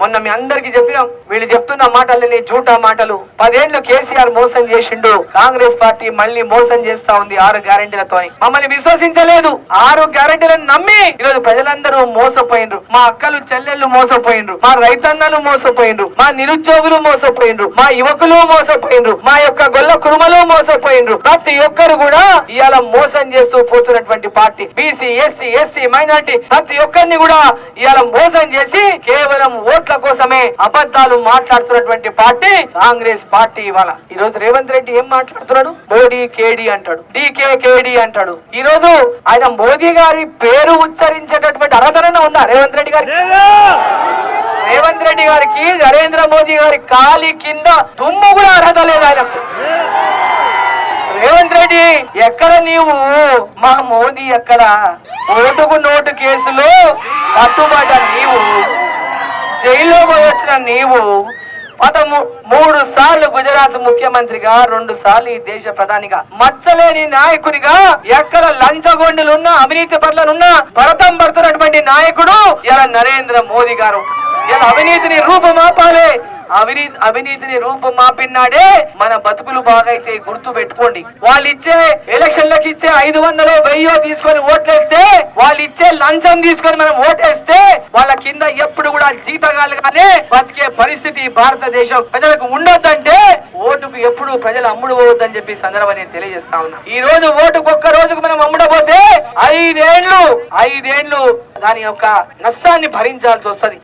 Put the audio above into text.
మొన్న మీ అందరికి చెప్పినాం. వీళ్ళు చెప్తున్న మాటలని జూటా మాటలు. పదేళ్ళు కేసీఆర్ మోసం చేసిండు. కాంగ్రెస్ పార్టీ మళ్ళీ మోసం చేస్తా ఉంది. ఆరు గ్యారంటీలతో మమ్మల్ని విశ్వసించలేదు. ఆరు గ్యారెంటీలను నమ్మి ఈరోజు ప్రజలందరూ మోసపోయిండ్రు. మా అక్కలు చెల్లెళ్ళు మోసపోయిండ్రు. మా రైతన్నలు మోసపోయిండ్రు. మా నిరుద్యోగులు మోసపోయిండ్రు. మా యువకులు మోసపోయిండ్రు. మా యొక్క గొల్ల మోసపోయిండ్రు. ప్రతి ఒక్కరు కూడా ఇవాళ మోసం చేస్తూ పోతున్నటువంటి party. BC SC SC minority ప్రతి ఒక్కరిని కూడా ఇవాళ మోసం చేసి కేవలం ఓట్ల కోసమే అబద్ధాలు మాట్లాడుతున్నటువంటి పార్టీ కాంగ్రెస్ పార్టీ ఇవాళ. ఈ రోజు రేవంత్ రెడ్డి ఏం మాట్లాడుతున్నాడు? మోడీ కేడి అంటాడు. డీకే కేడి అంటాడు. ఈ రోజు ఆయన మోదీ గారి పేరు ఉచ్చరించేటటువంటి అర్హతన ఉందా? రేవంత్ రెడ్డి గారికి? రేవంత్ రెడ్డి గారికి నరేంద్ర మోదీ గారి కాలి కింద దుమ్ము కూడా అర్హత లేదు ఆయనకు. రేవంత్ రెడ్డి ఎక్కడ నీవు? మా మోదీ ఎక్కడ? ఓటుకు నోటు కేసులో కట్టుబడ్డ నీవు. జైల్లో వచ్చిన నీవు. పదము మూడు సార్లు గుజరాత్ ముఖ్యమంత్రిగా రెండు సార్లు ఈ దేశ ప్రధానిగా. మచ్చలేని నాయకునిగా ఎక్కడ లంచగొండలున్నా అవినీతి పనులనున్నా పరతం పడుతున్నటువంటి నాయకుడు ఇలా నరేంద్ర మోదీ గారు. ఇలా అవినీతిని రూపుమాపాలి. అవినీతి అవినీతిని రూపుమాపినాడే మన బతుకులు బాగైతే గుర్తు పెట్టుకోండి. వాళ్ళు ఇచ్చే ఎలక్షన్లకు ఇచ్చే ఐదు వందలు వెయ్యో తీసుకొని ఓట్లేస్తే వాళ్ళు ఇచ్చే లంచం తీసుకొని మనం ఓటేస్తే వాళ్ళ కింద ఎప్పుడు కూడా జీతగాలుగానే బతికే పరిస్థితి భారతదేశం ప్రజలకు ఉండొద్దంటే ఓటుకు ఎప్పుడు ప్రజలు అమ్ముడు పోవద్దని చెప్పి సందర్భం నేను తెలియజేస్తా ఉన్నా. ఈ రోజు ఓటుకు ఒక్క రోజుకు మనం అమ్ముడపోతే ఐదేండ్లు ఐదేండ్లు దాని యొక్క నష్టాన్ని భరించాల్సి వస్తుంది.